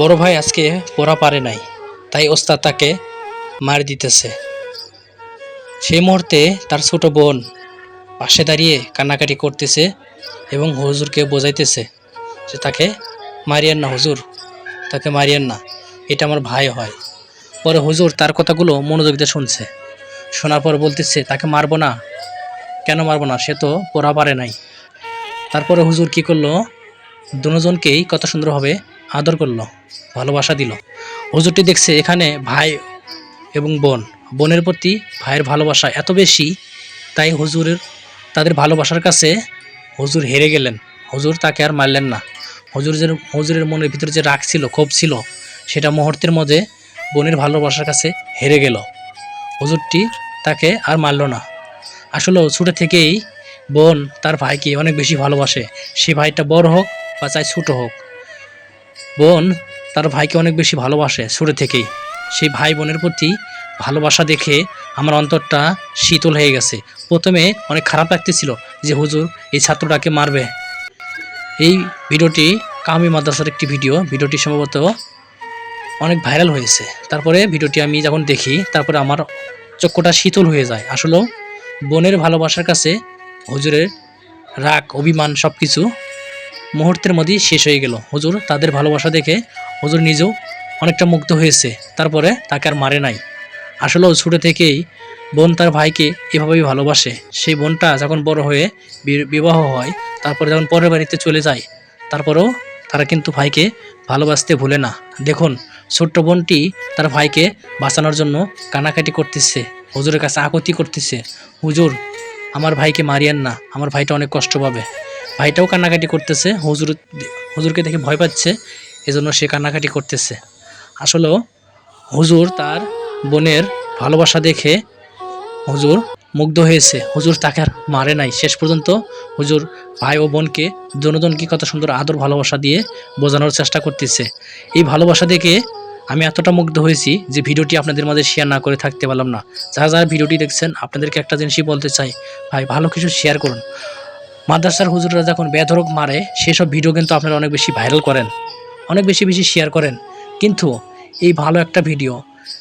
বড় ভাই আজকে পড়া পারে নাই, তাই ওস্তাদ তাকে মার দিতেছে। সেই মুহূর্তে তার ছোট বোন পাশে দাঁড়িয়ে কান্নাকাটি করতেছে এবং হুজুরকে বোঝাইতেছে যে তাকে মারিয়েন না, হুজুর, তাকে মারিয়ান না, এটা আমার ভাই হয়। পরে হুজুর তার কথাগুলো মনোযোগ দিয়ে শুনছে। শোনার পর বলতেছে, তাকে মারবো না। কেন মারবো না? সে তো পড়া পারে নাই। তারপরে হুজুর কি করল? দুজনকেই কত সুন্দরভাবে আদর করল, ভালোবাসা দিল। হুজুরটি দেখছে এখানে ভাই এবং বোন। বোনের প্রতি ভাইয়ের ভালোবাসা এত বেশি, তাই হুজুরের, তাদের ভালোবাসার কাছে হুজুর হেরে গেলেন। হুজুর তাকে আর মারলেন না। হুজুর যে হুজুরের মনের ভিতরে যে রাগ ছিল, ক্ষোভ ছিল, সেটা মুহূর্তের মধ্যে বোনের ভালোবাসার কাছে হেরে গেল। হুজুরটি তাকে আর মারল না। আসলে ছোটো থেকেই বোন তার ভাইকে অনেক বেশি ভালোবাসে। সে ভাইটা বড় হোক বা চাই ছোটো হোক বোন তার ভাইকে অনেক বেশি ভালোবাসে ছোটো থেকেই। সেই ভাই বোনের প্রতি ভালোবাসা দেখে আমার অন্তরটা শীতল হয়ে গেছে। প্রথমে অনেক খারাপ লাগতেছিল যে হুজুর এই ছাত্রটাকে মারবে। এই ভিডিওটি কামি মাদ্রাসার একটি ভিডিও। ভিডিওটি সম্ভবত অনেক ভাইরাল হয়েছে। তারপরে ভিডিওটি আমি যখন দেখি, তারপরে আমার চক্ষুটা শীতল হয়ে যায়। আসলেও বোনের ভালোবাসার কাছে হুজুরের রাগ, অভিমান সব কিছু মুহূর্তের মধ্যেই শেষ হয়ে গেল। হুজুর তাদের ভালোবাসা দেখে হুজুর নিজেও অনেকটা মুগ্ধ হয়েছে। তারপরে তাকে আর মারে নাই। আসলেও ছোটো থেকেই বোন তার ভাইকে এভাবেই ভালোবাসে। সেই বোনটা যখন বড় হয়ে বিবাহ হয়, তারপরে যখন পরের বাড়িতে চলে যায়, তারপরেও তারা কিন্তু ভাইকে ভালোবাসতে ভুলে না। দেখুন, ছোট্ট বোনটি তার ভাইকে বাঁচানোর জন্য কানাকাটি করতেছে, হুজুরের কাছে আকতি করতেছে। হুজুর, আমার ভাইকে মারিয়েন না, আমার ভাইটা অনেক কষ্ট পাবে। ভাইটাও কান্নাকাটি করতেছে, হুজুর হুজুরকে দেখে ভয় পাচ্ছে, এজন্য সে কান্নাকাটি করতেছে। আসলেও হুজুর তার বোনের ভালোবাসা দেখে হুজুর মুগ্ধ হয়েছে। হুজুর তাকে আর মারে নাই। শেষ পর্যন্ত হুজুর ভাই ও বোনকে জনজনকে কত সুন্দর আদর ভালোবাসা দিয়ে বোঝানোর চেষ্টা করতেছে। এই ভালোবাসা দেখে আমি এতটা মুগ্ধ হয়েছি যে ভিডিওটি আপনাদের মাঝে শেয়ার না করে থাকতে পারলাম না। যারা যারা ভিডিওটি দেখছেন, আপনাদেরকে একটা জিনিসই বলতে চাই, ভাই ভালো কিছু শেয়ার করুন। মাদ্রাসার হুজুররা যখন বেধরক মারে, সেসব ভিডিও কিন্তু আপনারা অনেক বেশি ভাইরাল করেন, অনেক বেশি বেশি শেয়ার করেন। কিন্তু এই ভালো একটা ভিডিও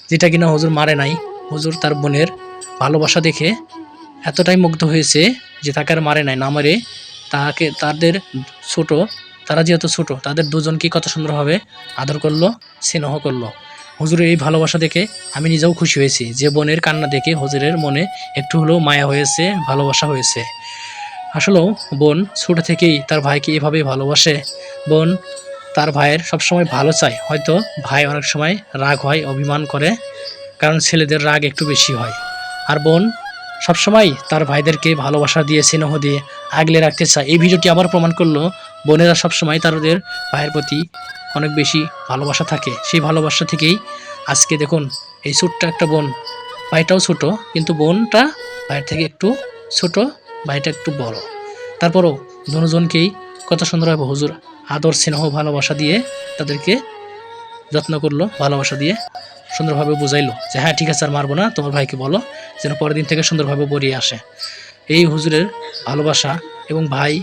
যেটা কিনা হুজুর মারে নাই, হুজুর তার বোনের ভালোবাসা দেখে এতটাই মুগ্ধ হয়েছে যে তাকে আর মারে নাই, না মারে, তাকে, তাদের ছোট, তারা যেহেতু ছোট, তাদের দুজনকেই কত সুন্দরভাবে আদর করল, স্নেহ করল। হুজুরের এই ভালোবাসা দেখে আমি নিজেও খুশি হয়েছি, যে বোনের কান্না দেখে হুজুরের মনে একটু হলেও মায়া হয়েছে, ভালোবাসা হয়েছে। আসলেও বোন ছোট থেকেই তার ভাইকে এভাবে ভালোবাসে। বোন তার ভাইয়ের সবসময় ভালো চায়, হয়তো ভাই অনেক সময় রাগ হয়, অভিমান করে, কারণ ছেলেদের রাগ একটু বেশি হয়। আর বোন সবসময় তার ভাইদেরকে ভালোবাসা দিয়ে, স্নেহ দিয়ে আগলে রাখতে চায়। এই ভিডিওটি আবার প্রমাণ করল, বোনেরা সবসময় তাদের ভাইয়ের প্রতি অনেক বেশি ভালোবাসা থাকে। সেই ভালোবাসা থেকেই আজকে দেখুন, এই ছোট্ট একটা বোন, ভাইটাও ছোট, কিন্তু বোনটা ভাইয়ের থেকে একটু ছোট। ভাইটা একটু বড়। তারপরও দুজনকেই কত সুন্দরভাবে হুজুর আদর, স্নেহ, ভালোবাসা দিয়ে তাদেরকে যত্ন করল, ভালোবাসা দিয়ে সুন্দরভাবে বুঝাইলো যে হ্যাঁ ঠিক আছে, আর মারবো না, তোমার ভাইকে বলো যেন পরের দিন থেকে সুন্দরভাবে বেরিয়ে আসে। এই হুজুরের ভালোবাসা এবং ভাই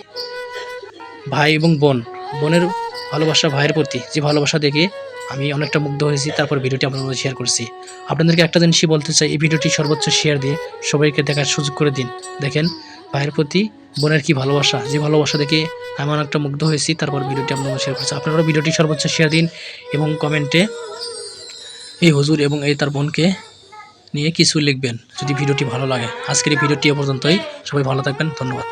ভাই এবং বোন, বোনের ভালোবাসা, ভাইয়ের প্রতি যে ভালোবাসা দেখে আমি অনেকটা মুগ্ধ হয়েছি, তারপর ভিডিওটি আপনাদের শেয়ার করছি। আপনাদেরকে একটা জিনিসই বলতে চাই, এই ভিডিওটি সর্বোচ্চ শেয়ার দিয়ে সবাইকে দেখার সুযোগ করে দিন। দেখেন ভাইয়ের প্রতি বোনের কি ভালোবাসা? যে ভালোবাসা দেখে আমি অনেকটা মুগ্ধ হয়েছি, তারপর ভিডিওটি আপনার শেয়ার করছি। আপনারা ভিডিওটি সর্বোচ্চ শেয়ার দিন এবং কমেন্টে এই হুজুর এবং এই তার বোনকে নিয়ে কিছু লিখবেন, যদি ভিডিওটি ভালো লাগে। আজকের এই ভিডিওটি এ পর্যন্তই। সবাই ভালো থাকবেন। ধন্যবাদ।